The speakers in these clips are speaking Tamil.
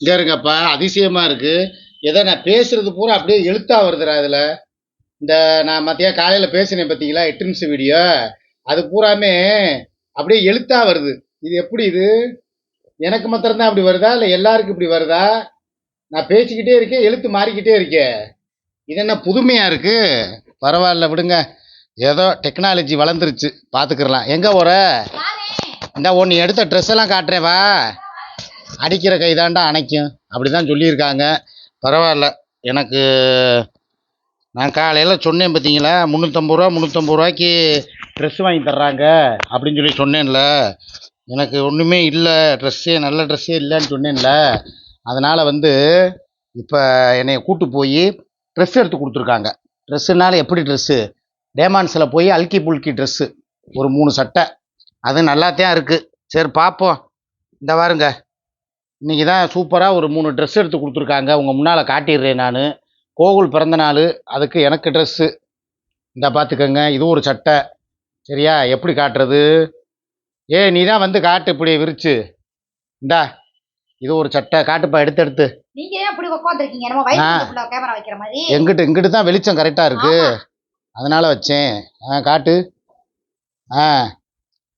இங்க இருங்கப்பா அதிசயமா இருக்கு. ஏதோ நான் பேசுறது பூரா அப்படியே எழுத்தா வருதுடா இதுல. இந்த நான் மத்தியா காலையில பேசினேன் பார்த்தீங்களா எட்டு நிமிஷம் வீடியோ அது பூராமே அப்படியே எழுத்தா வருது. இது எப்படி இது? எனக்கு மாத்திரம்தான் அப்படி வருதா இல்லை எல்லாருக்கும் இப்படி வருதா? நான் பேசிக்கிட்டே இருக்கேன் எழுத்து மாறிக்கிட்டே இருக்கே. இது என்ன புதுமையா இருக்கு? பரவாயில்ல விடுங்க. ஏதோ டெக்னாலஜி வளர்ந்துருச்சு. பார்த்துக்கிறலாம் எங்கே போற? இந்த ஒன்று எடுத்த ட்ரெஸ் எல்லாம் காட்டுறேன் வா. அடிக்கிற கைதாண்டா அணைக்கும். அப்படி தான் சொல்லியிருக்காங்க. பரவாயில்ல. எனக்கு நான் காலையில் சொன்னேன் பார்த்தீங்களா முந்நூற்றம்பது ரூபா முந்நூற்றம்பது ரூபாய்க்கு ட்ரெஸ் வாங்கி தர்றாங்க. அப்படின்னு சொல்லி சொன்னேன்ல. எனக்கு ஒன்றுமே இல்லை. ட்ரெஸ்ஸே நல்ல ட்ரெஸ்ஸே இல்லைன்னு சொன்னேன்ல. அதனால் வந்து இப்போ என்னை கூட்டு போய் ட்ரெஸ் எடுத்து கொடுத்துருக்காங்க. ட்ரெஸ்ஸுனால எப்படி ட்ரெஸ்ஸு டேமான்ஸில் போய் அல்கி புல்கி ட்ரெஸ்ஸு ஒரு மூணு சட்டை. அது நல்லாத்தான் இருக்குது சரி பார்ப்போம் இந்த வாருங்க. இன்னைக்கு தான் சூப்பராக ஒரு மூணு ட்ரெஸ் எடுத்து கொடுத்துருக்காங்க. உங்கள் முன்னால் காட்டிடுறேன் நான். கோகுல் பிறந்த நாள் அதுக்கு எனக்கு ட்ரெஸ்ஸு இந்த பார்த்துக்கோங்க இது ஒரு சட்டை. சரியா? எப்படி காட்டுறது? ஏ நீ தான் வந்து காட்டு இப்படி விரிச்சு. இந்தா இது ஒரு சட்டை. காட்டுப்பா எடுத்து எடுத்து. நீங்க ஏன் இப்படி உட்காந்துருக்கீங்க நம்ம வயிற்றுல கேமரா வைக்கிற மாதிரி. எங்கிட்டு இங்கிட்டு தான் வெளிச்சம் கரெக்டாக இருக்கு. அதனால வச்சேன். ஆ காட்டு. ஆ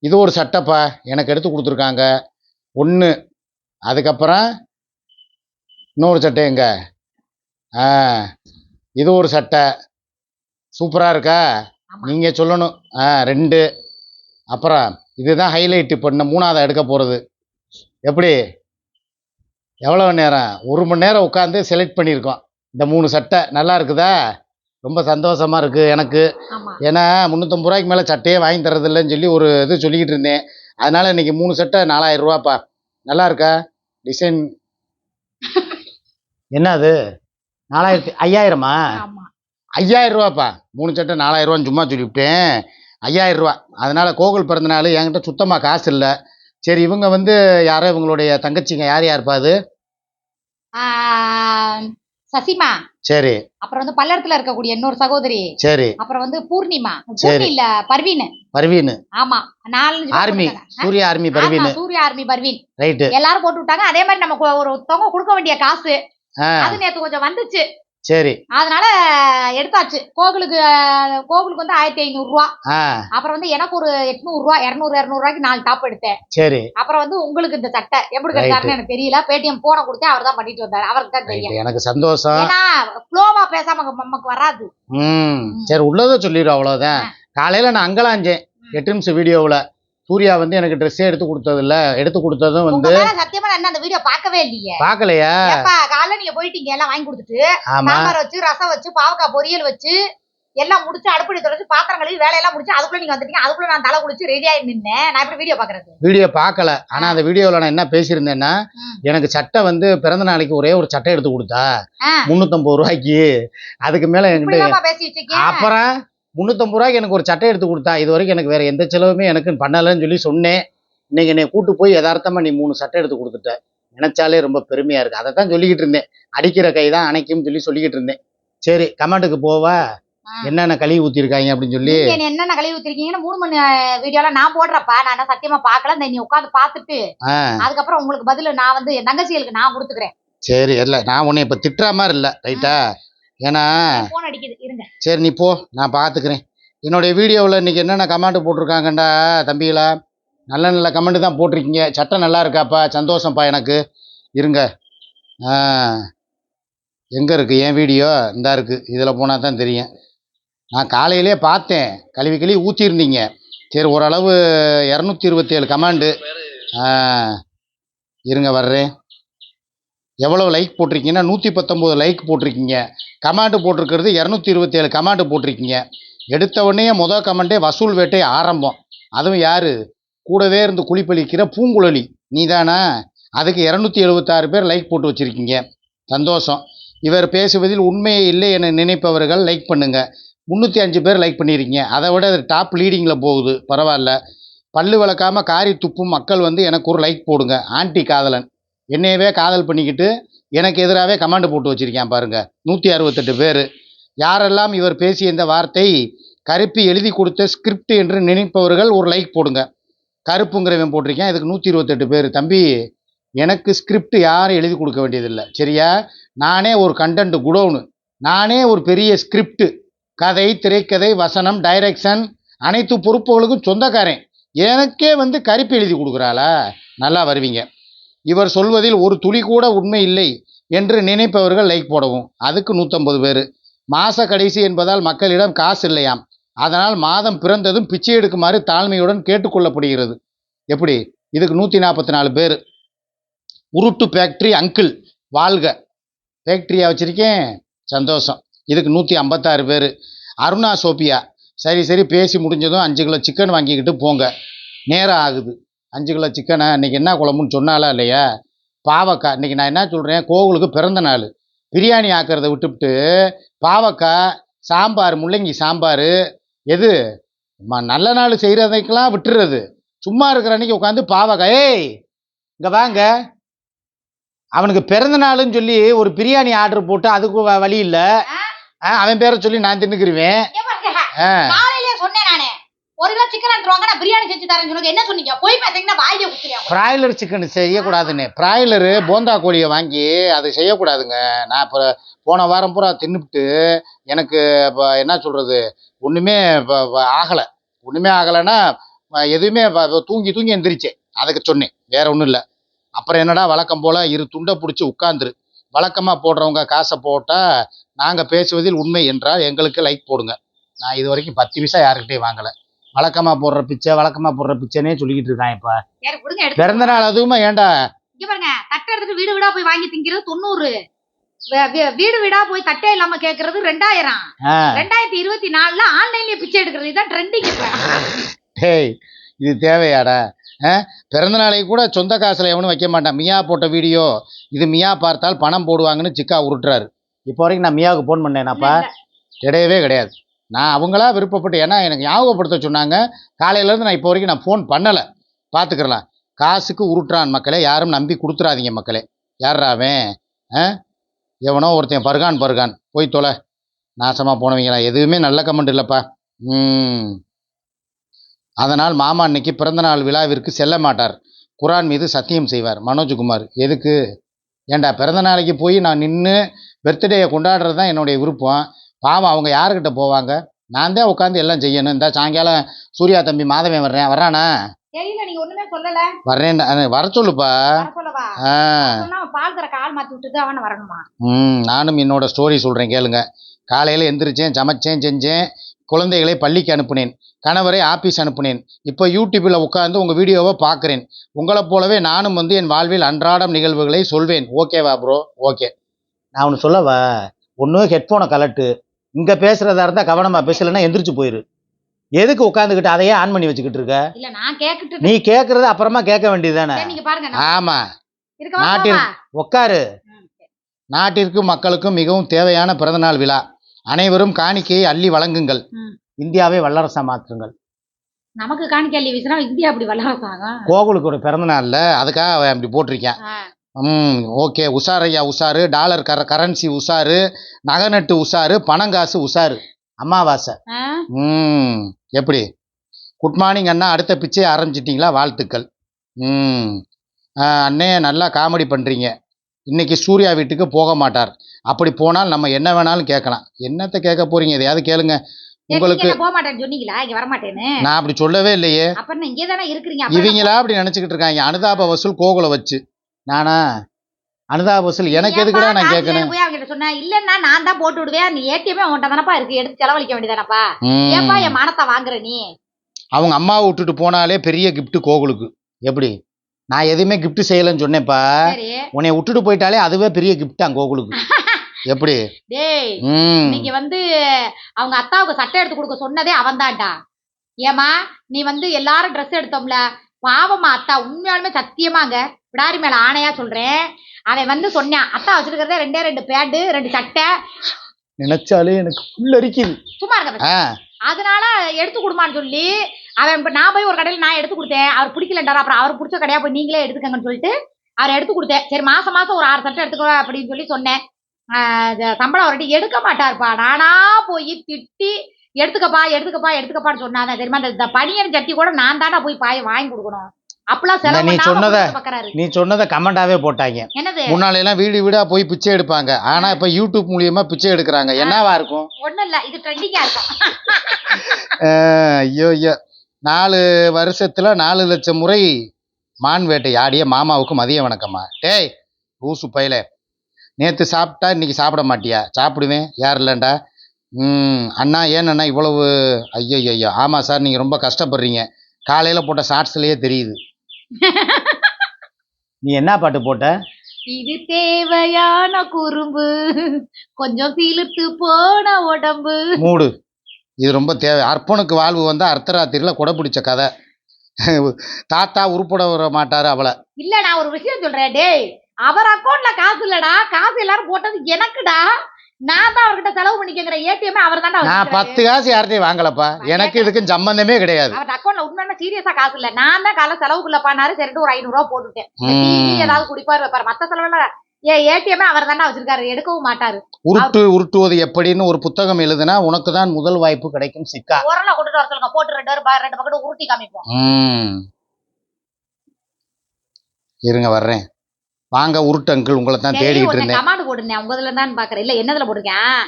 இது ஒரு சட்டைப்பா. எனக்கு எடுத்து கொடுத்துருக்காங்க. ஒன்று அதுக்கப்புறம் இன்னொரு சட்டை எங்க? ஆ இது ஒரு சட்டை. சூப்பராக இருக்கா. நீங்கள் சொல்லணும். ஆ ரெண்டு. அப்புறம் இதுதான் ஹைலைட் இப்போ இன்னும் மூணாவது எடுக்க போகிறது எப்படி? எவ்வளோ நேரம்? ஒரு மணி நேரம் உட்காந்து செலக்ட் பண்ணியிருக்கோம். இந்த மூணு சட்டை நல்லா இருக்குதா? ரொம்ப சந்தோஷமா இருக்கு எனக்கு. ஏன்னா முந்நூற்றம்பது ரூபாய்க்கு மேலே சட்டையே வாங்கி தரதில்லைன்னு சொல்லி ஒரு இது சொல்லிக்கிட்டு இருந்தேன். அதனால இன்னைக்கு மூணு சட்டை நாலாயிரம் ரூபாப்பா. நல்லா இருக்கா? டிசைன் என்ன அது நாலாயிரத்தி ஐயாயிரமா? ஆமா. ஐயாயிரம் ரூபாப்பா மூணு சட்டை நாலாயிரம் ரூபான்னு சும்மா சொல்லிவிட்டேன். ஐயாயிரம் ரூபா அதனால கோகுல் பிறந்த நாள் என்கிட்ட சுத்தமாக காசு இல்லை. சரி இவங்க வந்து யாரோ இவங்களுடைய தங்கச்சிங்க யார் யாருப்பா அது? ஆ, சசிமா. சரி. அப்புறம் வந்து பல்லடத்துல இருக்கக்கூடிய இன்னொரு சகோதரி. சரி. அப்புறம் வந்து பூர்ணிமா. இல்ல பர்வீன். பர்வீன். ஆமா. நாலஞ்சு பேர் army? Surya army Parveen. Surya army Parveen. Right. எல்லாரும் போட்டு விட்டாங்க. அதே மாதிரி நம்ம ஒருத்தவங்க கொடுக்க வேண்டிய காசு. அது நேத்து கொஞ்சம் வந்துச்சு. சரி. அதனால எடுத்தாச்சு. கோகுலுக்கு கோகுலுக்கு வந்து ஆயிரத்தி ஐநூறு ரூபா அப்புறம் வந்து எனக்கு ஒரு எட்நூறு ரூபா இருநூறு இருநூறு ரூபாய்க்கு நாலு டாப் எடுத்தேன். சரி. அப்புறம் வந்து உங்களுக்கு இந்த சட்டை எப்படி. கட்டாருன்னு எனக்கு தெரியல. பேடிஎம் போன கொடுத்தேன் அவர் தான் பண்ணிட்டு வந்தாரு. அவருக்கு தான் தெரியும். எனக்கு சந்தோஷம். ஏன்னா ஃப்ளோவா பேசாம நமக்கு- வராது. சரி உள்ளதை சொல்லிடுறோம் அவ்வளோதான் காலையில் நான் அங்கலாஞ்சேன். எட்டு நிமிஷம் வீடியோவில் சூர்யா வந்து எனக்கு ட்ரெஸ்ஸே எடுத்து கொடுத்ததில்ல. எடுத்து கொடுத்ததும் வந்து சத்தியமா நான் அந்த வீடியோ பார்க்கவே இல்லையே. பார்க்கலையா? காலைல நீங்க போயிட்டீங்க எல்லாம் வாங்கி கொடுத்துட்டு. சாம்பார் வச்சு ரசம் வச்சு பாவக்காய் பொரியல் வச்சு எல்லாம் முடிச்சு அடுப்படி தொடச்சு பாத்திரம் கழுவி வேலையெல்லாம் முடிச்சு அதுக்குள்ள நீங்க வந்துட்டீங்க. அதுக்குள்ள நான் தலை குளிச்சு ரெடி ஆகி நின்னேன். நான் எப்படி வீடியோ பாக்குறது வீடியோ பார்க்கல. ஆனால் அந்த வீடியோவில் நான் என்ன பேசியிருந்தேன்னா. எனக்கு சட்டை வந்து பிறந்த நாளைக்கு ஒரே ஒரு சட்டை எடுத்து கொடுத்தா. முந்நூற்றம்பது ரூபாய்க்கு. அதுக்கு மேலே என்கிட்ட அப்புறம்? முந்நூற்றம்பது ரூபாய்க்கு எனக்கு ஒரு சட்டை எடுத்து கொடுத்தா இது வரைக்கும் எனக்கு வேற எந்த செலவுமே எனக்கு பண்ணலைன்னு சொல்லி சொன்னேன். இன்னைக்கு என்னை கூட்டு போய் யதார்த்தமா நீ மூணு சட்டை எடுத்து கொடுத்துட்ட. நினைச்சாலே ரொம்ப பெருமையா இருக்கு. அதை தான் சொல்லிக்கிட்டு இருந்தேன். அடிக்கிற கை தான் அணைக்கும்னு சொல்லி சொல்லிக்கிட்டு இருந்தேன். சரி கமெண்ட்டுக்கு போவா. என்னென்ன கழுவி ஊத்திருக்காங்க அப்படின்னு சொல்லி என்னென்ன கழுவி ஊத்திருக்கீங்கன்னு மூணு மணி வீடியோல நான் போடுறப்பா. நான் என்ன சத்தியமா பார்க்கல. இந்த நீ உட்காந்து பார்த்துட்டு ஆ. அதுக்கப்புறம் உங்களுக்கு பதில் நான் வந்து என் தங்கச்சிகளுக்கு நான் கொடுத்துக்கிறேன். சரி இல்லை நான் உன்னை இப்போ திட்டுற மாதிரி இல்லை ரைட்டா ஏன்னா சரி நீ போ. நான் பார்த்துக்கிறேன் என்னுடைய வீடியோவில் இன்னைக்கு என்னென்ன கமெண்ட் போட்டிருக்காங்கண்டா தம்பிகளா? நல்ல நல்ல கமெண்ட் தான் போட்டிருக்கீங்க. சட்டை நல்லா இருக்காப்பா? சந்தோஷம்ப்பா எனக்கு. இருங்க. எங்கே இருக்குது என் வீடியோ? இந்தா இருக்குது இதில் போனால் தான் தெரியும். நான் காலையிலே பார்த்தேன். கழுவி கழுவி ஊற்றிருந்தீங்க சரி ஓரளவு இரநூத்தி இருபத்தேழு கமாண்டு இருங்க வர்றேன். எவ்வளோ லைக் போட்டிருக்கீங்கன்னா நூற்றி பத்தொம்போது லைக் போட்டிருக்கீங்க. கமாண்டு போட்டிருக்கிறது இரநூத்தி இருபத்தேழு கமாண்டு போட்டிருக்கீங்க. எடுத்த உடனே மொதல் கமெண்டே வசூல் வேட்டை ஆரம்பம். அதுவும் யார்? கூடவே இருந்து குளிப்பளிக்கிற பூங்குழலி. நீதானா? அதுக்கு இரநூத்தி எழுபத்தாறு பேர் லைக் போட்டு வச்சுருக்கீங்க. சந்தோஷம். இவர் பேசுவதில் உண்மையே இல்லை என நினைப்பவர்கள் லைக் பண்ணுங்க. முந்நூற்றி அஞ்சு பேர் லைக் பண்ணியிருக்கீங்க அதை விட அது டாப் லீடிங்கில் போகுது. பரவாயில்ல. பல்லு விளக்காமல் காரி துப்பும் மக்கள் வந்து எனக்கு ஒரு லைக் போடுங்க. ஆன்டி காதலன். என்னையவே காதல் பண்ணிக்கிட்டு எனக்கு எதிராகவே கமாண்டு போட்டு வச்சுருக்கேன் பாருங்கள் நூற்றி அறுபத்தெட்டு பேர். யாரெல்லாம் இவர் பேசிய இந்த வார்த்தை கருப்பி எழுதி கொடுத்த ஸ்கிரிப்ட் என்று நினைப்பவர்கள் ஒரு லைக் போடுங்க. கருப்புங்கிறவன் போட்டிருக்கேன் இதுக்கு நூற்றி இருபத்தெட்டு பேர். தம்பி எனக்கு ஸ்கிரிப்ட் யாரும் எழுதி கொடுக்க வேண்டியதில்லை. சரியா? நானே ஒரு கண்டென்ட் குடோனு. நானே ஒரு பெரிய ஸ்கிரிப்ட் கதை திரைக்கதை வசனம் டைரக்ஷன் அனைத்து பொறுப்புகளுக்கும் சொந்தக்காரன். எனக்கே வந்து கருப்பு எழுதி கொடுக்குறாளா? நல்லா வருவீங்க. இவர் சொல்வதில் ஒரு துளி கூட உண்மை இல்லை என்று நினைப்பவர்கள் லைக் போடவும். அதுக்கு நூற்றம்பது பேர். மாத கடைசி என்பதால் மக்களிடம் காசு இல்லையாம். அதனால் மாதம் பிறந்ததும் பிச்சை எடுக்குமாறு தாழ்மையுடன் கேட்டுக்கொள்ளப்படுகிறது. எப்படி? இதுக்கு நூற்றி நாற்பத்தி நாலு பேர். உருட்டு ஃபேக்ட்ரி அங்கிள் வாழ்க. ஃபேக்ட்ரியா வச்சுருக்கேன். சந்தோஷம். இதுக்கு நூற்றி ஐம்பத்தாறு பேர். அருணா சோபியா. சரி சரி பேசி முடிஞ்சதும் அஞ்சு கிலோ சிக்கன் வாங்கிக்கிட்டு போங்க. நேரம் ஆகுது. அஞ்சு கிலோ சிக்கனை இன்னைக்கு என்ன குழம்புன்னு சொன்னாலா இல்லையா? பாவக்காய். இன்னைக்கு நான் என்ன சொல்கிறேன் கோவிலுக்கு பிறந்த நாள். பிரியாணி ஆக்கிறத விட்டுவிட்டு பாவக்காய் சாம்பார் முள்ளங்கி சாம்பார் எது? நல்ல நாள் செய்கிறதைக்கெல்லாம் விட்டுறது. சும்மா இருக்கிற அன்னைக்கு உட்காந்து பாவக்காய். ஏய் இங்கே வாங்க. அவனுக்கு பிறந்த நாளுன்னு சொல்லி ஒரு பிரியாணி ஆர்டர் போட்டு அதுக்கு வழி இல்லை. அவன் பேரை சொல்லி நான் தின்னுக்கிருவேன். ஆ. காலையிலே சொன்னேன் நானு. ஒரு கிலோ சிக்கன் எடுத்துருவாங்க நான் பிரியாணி செஞ்சு தரேன் சொன்னது. என்ன சொன்னீங்க? போய் பார்த்தீங்கன்னா வாயிலே குத்துறேன் பிராய்லர் சிக்கன் செய்யக்கூடாதுன்னு. பிராய்லரு போந்தா கோழியை வாங்கி அது செய்யக்கூடாதுங்க. நான் இப்போ போன வாரம் பூரா தின்னுபிட்டு எனக்கு இப்போ என்ன சொல்கிறது ஒன்றுமே ஆகலை. ஒன்றுமே ஆகலைன்னா எதுவுமே தூங்கி தூங்கி எந்திரிச்சேன். அதுக்கு சொன்னேன். வேற ஒன்றும் இல்லை. அப்புறம் என்னடா வழக்கம் போல் இரு துண்டை பிடிச்சி உட்காந்துரு வழக்கமாக போடுறவங்க காசை போட்டால் நாங்கள் பேசுவதில் உண்மை என்றால் எங்களுக்கு லைக் போடுங்க. நான் இது வரைக்கும் பத்து விசா யாருக்கிட்டையும் வாங்கலை. வழக்கமாக போடுற பிச்சை வழக்கமாக போடுற பிச்சைனே சொல்லிக்கிட்டு இருக்கான் இப்போ. பிறந்த நாள் அதுவுமா ஏன்டா இங்க பாருங்க தட்டை எடுத்துட்டு வீடு வீடா போய் வாங்கி திங்கிறது தொண்ணூறு. வீடு வீடா போய் தட்டே இல்லாம கேக்குறது ரெண்டாயிரம். ரெண்டாயிரத்தி இருபத்தி நாலுல ஆன்லைன்லயே பிச்சை எடுக்கிறது இதான் ட்ரெண்டிங் டேய் இது தேவையாடா? பிறந்த நாளைக்கு கூட சொந்த காசுல எவனும் வைக்க மாட்டான். மியா போட்ட வீடியோ இது மியா பார்த்தால் பணம் போடுவாங்கன்னு சிக்கா உருட்டுறாரு. இப்போ வரைக்கும் நான் மியாவுக்கு ஃபோன் பண்ணேனாப்பா. கிடையவே கிடையாது. நான் அவங்களா விருப்பப்பட்டு ஏன்னா எனக்கு ஞாபகப்படுத்த சொன்னாங்க காலையிலேருந்து நான் இப்போ வரைக்கும் நான் ஃபோன் பண்ணலை. பார்த்துக்கிறலாம் காசுக்கு உருட்டுறான் மக்களே யாரும் நம்பி கொடுத்துறாதீங்க மக்களே. யார்ரா ஆ? எவனோ ஒருத்தன் பருகான் பருகான் போய் தொலை. நாசமாக போனவங்களா எதுவுமே நல்ல கமெண்ட் இல்லைப்பா. ம். அதனால் மாமா அன்னைக்கு பிறந்தநாள் விழாவிற்கு செல்ல மாட்டார். குரான் மீது சத்தியம் செய்வார். மனோஜ்குமார் எதுக்கு? ஏன்டா பிறந்த நாளைக்கு போய் நான் நின்று பர்த்டேயை கொண்டாடுறது தான் என்னுடைய விருப்பம். பாவம் அவங்க யாருக்கிட்ட போவாங்க? நான் தான் உட்காந்து எல்லாம் செய்யணும். இந்த சாயங்காலம் சூர்யா தம்பி மாதவன் வர்றேன். வர்றானா? வர்றேன் வர சொல்லுப்பா. ம் நானும் என்னோட ஸ்டோரி சொல்கிறேன் கேளுங்க. காலையில் எந்திரிச்சேன் சமைச்சேன் செஞ்சேன் குழந்தைகளை பள்ளிக்கு அனுப்புனேன் கணவரை ஆபீஸ் அனுப்புனேன். இப்போ யூடியூப்பில் உட்காந்து உங்கள் வீடியோவை பார்க்குறேன். உங்களைப் போலவே நானும் வந்து என் வாழ்வில் அன்றாடம் நிகழ்வுகளை சொல்வேன். ஓகேவா ப்ரோ ஓகே. நான் ஒன்று சொல்லவா? ஒன்று ஹெட்ஃபோனை கலட்டு இங்கே பேசுகிறதா இருந்தால் கவனமாக பேசலைன்னா எந்திரிச்சு போயிரு. எதுக்கு உட்காந்துக்கிட்டு அதையே ஆன் பண்ணி வச்சுக்கிட்டு இருக்க? இல்ல நான் கேக்குட்டு நீ கேட்குறது அப்புறமா கேட்க வேண்டியது தானே ஆமாம் நாட்டில்? உட்காரு. நாட்டிற்கும் மக்களுக்கும் மிகவும் தேவையான பிறந்தநாள் விழா. அனைவரும் காணிக்கையை அள்ளி வழங்குங்கள். இந்தியாவை வல்லரசா மாற்றுங்கள் நமக்கு காணிக்க அள்ளி வீசினா இந்தியா அப்படி வல்லரசாகும். கோகுலுக்கு ஒரு பிறந்த நாள்ல அதுக்காக அப்படி போட்டிருக்கேன். ஓகே. உஷார் ஐயா உஷாரு டாலர் கர கரன்சி உஷாரு நகநட்டு உஷாரு பணங்காசு உஷாரு. அமாவாசை? ம் எப்படி? குட் மார்னிங் அண்ணா அடுத்த பிச்சை ஆரம்பிச்சிட்டிங்களா? வாழ்த்துக்கள். ம் அண்ணே நல்லா காமெடி பண்ணுறீங்க இன்னைக்கு சூர்யா வீட்டுக்கு போக மாட்டார். அப்படி போனால் நம்ம என்ன வேணாலும் கேட்கலாம். என்னத்தை கேட்க போறீங்க? எதையாவது கேளுங்க. உங்களுக்கு நீங்க போக மாட்டேன்னு சொன்னீங்களா? இங்க வர மாட்டேன்னு நான் அப்படி சொல்லவே இல்லையே. அப்ப என்ன இங்கே தானே இருக்கிறீங்க? அப்புறம் இவங்களா அப்படி நினச்சிக்கிட்டு இருக்காங்க. அனுதாப வசூல் கோகுலை வச்சு. நானா? அனுதாப வசூல் எனக்கு எதுக்குடா நான் கேட்கணும்? போய் அவங்கிட்ட சொன்னேன் இல்லன்னா நான் தான் போட்டு விடுவேன். நீ ஏடிஎம் அவன்கிட்ட தானப்பா இருக்கு. எடுத்து செலவழிக்க வேண்டியதானப்பா? ம். ஏன்பா என் மானத்தை வாங்குற நீ? அவங்க அம்மாவை விட்டுட்டு போனாலே பெரிய gift கோகுலுக்கு. எப்படி? நான் எதுவுமே gift செய்யலைன்னு சொன்னேன்ப்பா. உன்னை விட்டுட்டு போயிட்டாலே அதுவே பெரிய கிஃப்டான் கோகுலுக்கு. எப்படி? டேய் இன்னைக்கு வந்து அவங்க அத்தாவுக்கு சட்டை எடுத்து கொடுக்க சொன்னதே அவன்தான்டா. ஏமா நீ வந்து எல்லாரும் ட்ரெஸ் எடுத்தோம்ல? பாவமா அத்தா. உண்மையாலுமே சத்தியமாங்க. விடாரி மேல ஆணையா சொல்றேன். அவன் வந்து சொன்னான் அத்தா வச்சிருக்கிறதே ரெண்டே ரெண்டு பேண்ட் ரெண்டு சட்டை. நினைச்சாலே எனக்கு புல்லரிக்குது சும்மா இருக்க அதனால எடுத்து கொடுமான்னு சொல்லி அவன் இப்ப நான் போய் ஒரு கடையில் நான் எடுத்து கொடுத்தேன். அவர் பிடிக்கலன்றார். அப்புறம் அவர் பிடிச்ச கடையா போய் நீங்களே எடுத்துக்கங்கன்னு சொல்லிட்டு அவர் எடுத்து கொடுத்தேன். சரி மாசம் மாசம் ஒரு ஆறு சட்டை எடுத்துக்கோ அப்படின்னு சொல்லி சொன்னேன். சம்பளம் வரட்டி எடுக்க மாட்டாருப்பா. நானா போய் திட்டி எடுத்துக்கப்பா எடுத்துக்கப்பா எடுத்துக்கப்பான்னு சொன்னாதான் தெரியுமா? இந்த பனியன் சட்டி கூட நான் தானே போய் பாய் வாங்கி கொடுக்கணும். செலவு நீ சொன்னத-. நீ சொன்னதை கமெண்டாவே போட்டாங்க. முன்னால எல்லாம் வீடு வீடா போய் பிச்சை எடுப்பாங்க. ஆனா இப்ப யூடியூப் மூலியமா பிச்சை எடுக்கிறாங்க. என்னவா இருக்கும்? ஒண்ணும் இல்ல இது ட்ரெண்டிங்கா இருக்கும். அஹ் ஐயோ ஐயோ. நாலு வருஷத்துல நாலு லட்சம் முறை மான் வேட்டை ஆடிய மாமாவுக்கு மதிய வணக்கம்மா. டேய் லூசு பையல. நேற்று சாப்பிட்டா இன்னைக்கு சாப்பிட மாட்டியா? சாப்பிடுவேன். யார் இல்லைண்டா? ம் அண்ணா ஏன் அண்ணா இவ்வளவு? ஐயோ ஐயோ. ஆமாம் சார் நீங்கள் ரொம்ப கஷ்டப்படுறீங்க. காலையில் போட்ட ஷார்ட்ஸ்லேயே தெரியுது. நீ என்ன பாட்டு போட்ட? இது தேவையான குறும்பு. கொஞ்சம் சிலுத்து போன உடம்பு. மூடு. இது ரொம்ப தேவை. அர்ப்பனுக்கு வாழ்வு வந்தால் அர்த்தராத்திரியில் கொடை பிடிச்ச கதை. தாத்தா உருப்பட வர மாட்டாரு அவளை. இல்ல நான் ஒரு விஷயம் சொல்றேன் டேய். அவர் அக்கௌண்ட்ல காசு இல்லடா. காசு எல்லாரும் போட்டது எனக்குடா. நான் தான் அவர்கிட்ட செலவு பண்ணிக்கங்கிற ஏடிஎம் அவர் தான்டா நான் பத்து காசு யார்கிட்டயும் வாங்கலப்பா. எனக்கு இதுக்கும் சம்பந்தமே கிடையாது. அவர் அக்கௌண்ட்ல உண்மையான சீரியஸா காசு இல்ல. நான் தான் காலை செலவுக்குள்ள பண்ணாரு சரிட்டு ஒரு ஐநூறு ரூபா போட்டுட்டேன். ஏதாவது குடிப்பாரு வைப்பாரு. மத்த செலவுல ஏ ஏடிஎம் அவர் தான்டா வச்சிருக்காரு. எடுக்கவும் மாட்டாரு. உருட்டு உருட்டுவது எப்படின்னு ஒரு புத்தகம் எழுதுனா உனக்கு தான் முதல் வாய்ப்பு கிடைக்கும் சிக்கா. உரல கொண்டுட்டு வர சொல்லுங்க. போட்டு ரெண்டு பேரும் ரெண்டு பக்கெட் உருட்டி காமிப்போம். இருங்க வர்றேன். வாங்க உருட்டு அங்கிள் உங்களை தான் தேடிக்கிட்டு இருந்தேன். கமாண்ட் போட்டுருந்தேன். உங்க இதுல தான் பாக்குறேன். இல்ல என்னதுல போட்டிருக்கேன்?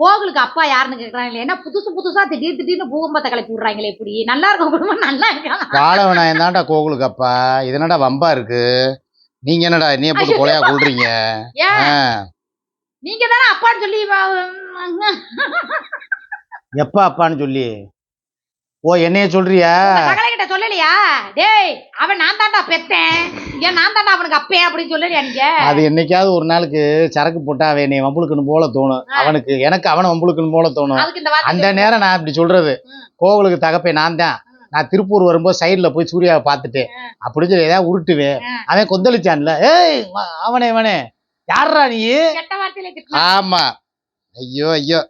கோகுலுக்கு அப்பா யாருன்னு கேக்குறாங்க என்ன புதுசு புதுசா திடீர் திடீர்னு பூகம்பத்தை கிளப்பி விடுறாங்களே இப்படி. நல்லா இருக்கும் குடும்பம் நல்லா இருக்காங்க வாழவனாயம் தான்டா கோகுலுக்கு அப்பா. இது என்னடா வம்பா இருக்கு? நீங்க என்னடா என்னைய போட்டு கொலையா கொள்றீங்க நீங்க தானே அப்பான்னு சொல்லி எப்ப அப்பான்னு சொல்லி? ஓ என்னைய சொல்றியா? மகளை கிட்ட சொல்லலையா? டேய் அவன் நான் தான்டா பெத்தேன். ஏன் நான் தான்டா அவனுக்கு அப்பே அப்படின்னு சொல்லலையா நீங்க? அது என்னைக்காவது ஒரு நாளுக்கு சரக்கு போட்டா அவன் என்னை வம்புழுக்கணும் போல தோணும். அவனுக்கு எனக்கு அவனை வம்புழுக்கணும் போல தோணும். அந்த நேரம் நான் இப்படி சொல்றது. கோவிலுக்கு தகப்பே நான் தான். நான் திருப்பூர் வரும்போது சைடுல போய் சூர்யாவை பார்த்துட்டேன் அப்படி சொல்லி ஏதாவது உருட்டுவேன். அவன் கொந்தளிச்சான்ல. ஏய் அவனே அவனே. யார்ரா நீ? ஆமா. ஐயோ ஐயோ.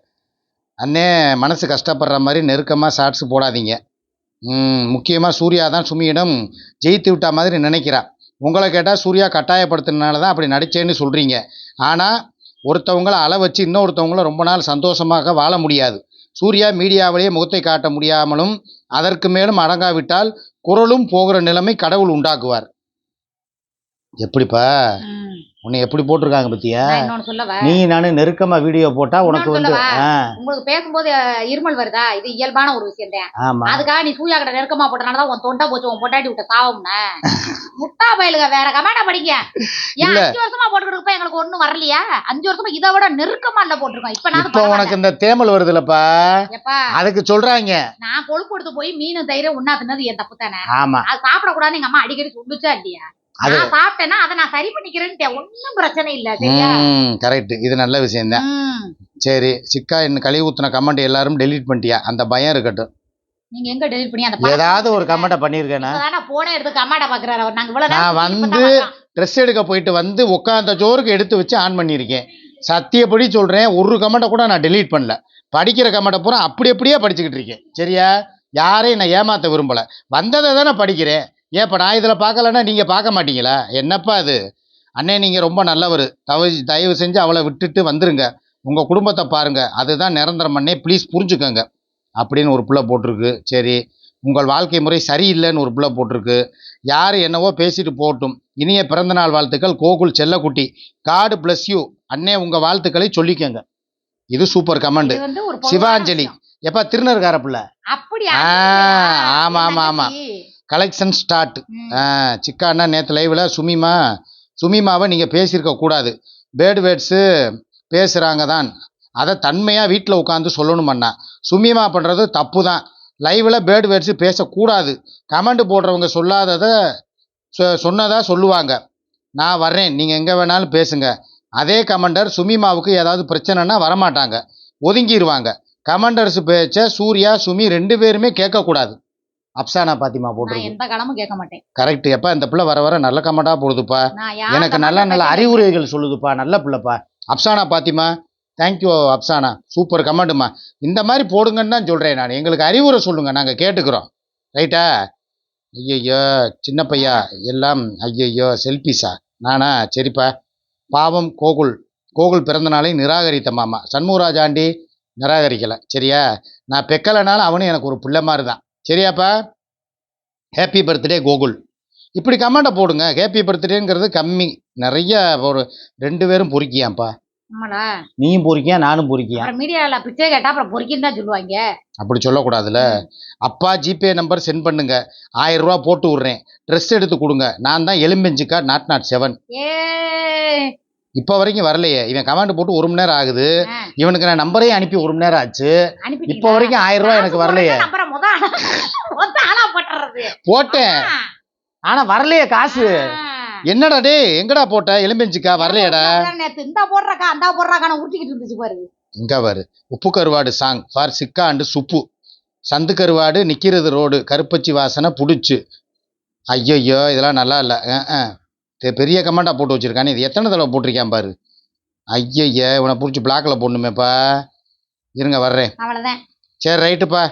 அண்ணே மனசு கஷ்டப்படுற மாதிரி நெருக்கமாக ஷார்ட்ஸ் போடாதீங்க. முக்கியமாக சூர்யா தான் சுமியிடம் ஜெயித்து விட்டா மாதிரி நினைக்கிறா. உங்களை கேட்டால் சூர்யா கட்டாயப்படுத்தினால தான் அப்படி நடிச்சேன்னு சொல்கிறீங்க ஆனால் ஒருத்தவங்களை அள வச்சு இன்னொருத்தவங்கள ரொம்ப நாள் சந்தோஷமாக வாழ முடியாது. சூர்யா மீடியாவிலேயே முகத்தை காட்ட முடியாமலும் அதற்கு மேலும் அடங்காவிட்டால் குரலும் போகிற நிலைமை கடவுள் உண்டாக்குவார். எப்படிப்பா. உன்னை எப்படி போட்டிருக்காங்க பத்தியா? நீ நானு நெருக்கமா வீடியோ போட்டா உனக்கு வந்து உங்களுக்கு பேசும்போது இருமல் வருதா? இது இயல்பான ஒரு விஷயம் தான் ஆமா. அதுக்காக நீ சூர்யா கிட்ட நெருக்கமா போட்டனாலதான் உன் தொண்டை போச்சு உன் பொண்டாட்டி விட்ட சாவம்னு முட்டா பயலுக வேற கமாண்டா படிங்க. ஏன். அஞ்சு வருஷமா போட்டுக்கிட்டு எங்களுக்கு ஒண்ணும் வரலையா? அஞ்சு வருஷமா இதை விட நெருக்கமா இல்ல போட்டிருக்கோம். இப்ப நான் இப்ப உனக்கு இந்த தேமல் வருதுலப்பா. எப்பா? அதுக்கு சொல்றாங்க. நான் கொழுப்பு எடுத்து போய் மீன் தயிர உண்ணா தின்னது என் தப்பு தானே? ஆமா. அது சாப்பிடக்கூடாதுன்னு எங்க அம்மா அடிக்கடி சொல்லுச்சா இல்லையா? நான் சாப்பிட்டேன்னா அதை நான் சரி பண்ணிக்கிறேன்ட்டு ஒன்னும் பிரச்சனை இல்ல கரெக்ட் இது நல்ல விஷயம்தான். ம். சரி சிக்கா என்ன கழுவி ஊத்துன கமெண்ட் எல்லாரும் டெலீட் பண்ணிட்டியா? அந்த பயம் இருக்கட்டும். நீங்க எங்க டெலிட் பண்ணி அந்த ஏதாவது ஒரு கமெண்ட்டை பண்ணியிருக்கேனா இப்பதானே போன எடுத்து கமாண்டா பாக்குறாரு அவர். நாங்க இவ்வளவு நான் வந்து. ட்ரெஸ் எடுக்க போயிட்டு வந்து உட்காந்த ஜோருக்கு எடுத்து வச்சு ஆன் பண்ணியிருக்கேன். சத்தியப்படி சொல்றேன் ஒரு கமெண்ட்டை கூட நான் டெலீட் பண்ணல. படிக்கிற கமெண்ட்டை பூரா அப்படி அப்படியே படிச்சுக்கிட்டு இருக்கேன். சரியா? யாரையும் நான் ஏமாத்த விரும்பல. வந்ததை தானே படிக்கிறேன். ஏன் இப்போ நான் இதில் பார்க்கலன்னா நீங்கள் பார்க்க மாட்டீங்களா? என்னப்பா அது? அண்ணே நீங்கள் ரொம்ப நல்லவர். தவ தயவு செஞ்சு அவளை விட்டுட்டு வந்துருங்க. உங்கள் குடும்பத்தை பாருங்க. அதுதான் நிரந்தரம் அண்ணே. ப்ளீஸ் புரிஞ்சுக்கோங்க. அப்படின்னு ஒரு பிள்ளை போட்டிருக்கு. சரி. உங்கள் வாழ்க்கை முறை சரியில்லைன்னு ஒரு பிள்ளை போட்டிருக்கு. யார் என்னவோ பேசிட்டு போகட்டும். இனிய பிறந்தநாள் வாழ்த்துக்கள். கோகுல் செல்லக்குட்டி. காடு பிளஸ் யூ அண்ணே உங்கள் வாழ்த்துக்களை சொல்லிக்கங்க. இது சூப்பர் கமெண்ட் சிவாஞ்சலி. எப்பா திருநர்கார பிள்ளை? ஆமா, ஆமா, ஆமா. கலெக்ஷன் ஸ்டார்ட் சிக்கா அண்ணா நேற்று லைவில் சுமிமா சுமிமாவை நீங்கள் பேசியிருக்க கூடாது. பேர்டு வேர்ட்ஸு பேசுகிறாங்க தான். அதை தன்மையாக வீட்டில் உட்காந்து சொல்லணும் அண்ணா. சுமிமா பண்ணுறது தப்பு தான். லைவில் பேர்டு வேர்ட்ஸு பேசக்கூடாது. கமெண்ட் போடுறவங்க சொல்லாததை சொ- சொன்னதா சொல்லுவாங்க. நான் வர்றேன். நீங்கள் எங்கே வேணாலும் பேசுங்க. அதே கமெண்டர் சுமிமாவுக்கு ஏதாவது பிரச்சனைனா வரமாட்டாங்க. ஒதுங்கிடுவாங்க கமெண்டர்ஸ் பேச்ச சூர்யா சுமி ரெண்டு பேருமே கேட்கக்கூடாது. அப்சானா பாத்திமா போட்டிருக்கு. எந்த காலமும் கேட்க மாட்டேன். கரெக்ட் எப்பா இந்த பிள்ளை வர வர நல்ல கமெண்டா போடுதுப்பா. எனக்கு நல்ல நல்ல அறிவுரைகள் சொல்லுதுப்பா நல்ல பிள்ளைப்பா. Afsana Fathima thank you Afsana. Super கமெண்ட்டுமா இந்த மாதிரி போடுங்கன்னு தான் சொல்கிறேன் நான். எங்களுக்கு அறிவுரை சொல்லுங்க நாங்கள் கேட்டுக்கிறோம். ரைட்டா ஐயையோ சின்ன பையா எல்லாம் ஐயையோ செல்ஃபிஸா நானா? சரிப்பா. பாவம் கோகுல். கோகுல் பிறந்த நாளை நிராகரித்த மாமா. சண்முகராஜ் ஆண்டி நிராகரிக்கலை. சரியா? நான் பெக்கலைனாலும் அவனும் எனக்கு ஒரு பிள்ளை மாதிரி தான் சரியாப்பா? ஹாப்பி பர்த்டே கோகுல் இப்படி கமெண்ட்டை போடுங்க. ஹேப்பி பர்த்டேங்கிறது கம்மி. நிறைய ஒரு ரெண்டு பேரும் பொறுக்கியாம்ப்பா. ஆமாடா. நீயும் பொறுக்கியா நானும் பொறுக்கியா? அப்புறம் மீடியாவில் பிச்சை கேட்டா அப்புறம் பொறுக்கின்னு தான் சொல்லுவாங்க. அப்படி சொல்லக்கூடாதுல்ல. அப்பா ஜிபே நம்பர் சென்ட் பண்ணுங்க. ஆயிரம் ரூபா போட்டு விட்றேன். ட்ரெஸ் எடுத்து கொடுங்க. நான் தான் எலும்பெஞ்சிக்கா நாட் நாட் செவன் ஏ இப்போ வரைக்கும் வரலையே. இவன் கமெண்ட் போட்டு ஒரு மணி நேரம் ஆகுது. இவனுக்கு நான் நம்பரே அனுப்பி ஒரு மணி நேரம் ஆச்சு? இப்போ வரைக்கும் ஆயிரம் ரூபா எனக்கு வரலையே. போட்டேன். ஆனா வரலையே காசு. என்னடா டேய் எங்கடா போட்ட? எலும்பெஞ்சிக்கா? வரலையேடா. இந்த போடுறாக்கா அந்த போடுறாக்கான உருட்டிக்கிட்டு இருந்துச்சு பாரு. இங்க பாரு. உப்பு கருவாடு சாங். ஃபார் சிக்கா அண்டு சுப்பு. சந்து கருவாடு நிக்கிறது ரோடு. கருப்பச்சி வாசனை புடிச்சு. ஐயையோ இதெல்லாம் நல்லா இல்லை. பெரிய கமெண்டா போட்டு வச்சிருக்கானே இது எத்தனை தடவை போட்டிருக்கான் பாரு. ஐயய்ய இவனை பிடிச்சி பிளாக்ல போடணுமேப்பா. இருங்க வர்றேன். சரி ரைட்டுப்பா.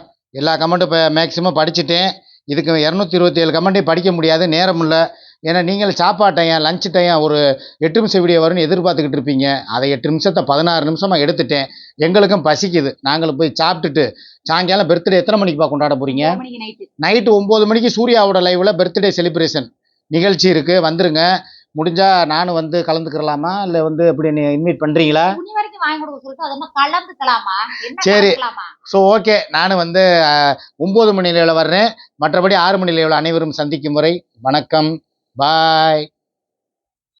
எல்லா கமெண்ட்டும் இப்போ மேக்ஸிமம் படிச்சுட்டேன். இதுக்கு இரநூத்தி இருபத்தி ஏழு கமெண்ட்டையும் படிக்க முடியாது நேரம் இல்லை. ஏன்னா நீங்கள் சாப்பாடு டைம் லஞ்ச் டைம் ஒரு எட்டு நிமிஷம் வீடியோ வரும்னு எதிர்பார்த்துக்கிட்டு இருப்பீங்க. அதை எட்டு நிமிஷத்தை பதினாறு நிமிஷமாக எடுத்துட்டேன். எங்களுக்கும் பசிக்குது. நாங்களும் போய் சாப்பிட்டுட்டு சாயங்காலம் பர்த்டே எத்தனை மணிக்குப்பா கொண்டாட போகிறீங்க நைட்டு ஒம்பது மணிக்கு சூர்யாவோட லைவில் பர்த்டே செலிப்ரேஷன் நிகழ்ச்சி இருக்குது வந்துருங்க. முடிஞ்சா நானும் வந்து கலந்துக்கிறலாமா? இல்லை வந்து எப்படி இன்வைட் பண்ணுறீங்களா சரி. ஸோ ஓகே நானும் வந்து ஒம்பது மணி லைவில் வர்றேன். மற்றபடி ஆறு மணி லைவில் அனைவரும் சந்திக்கும் முறை வணக்கம். பாய்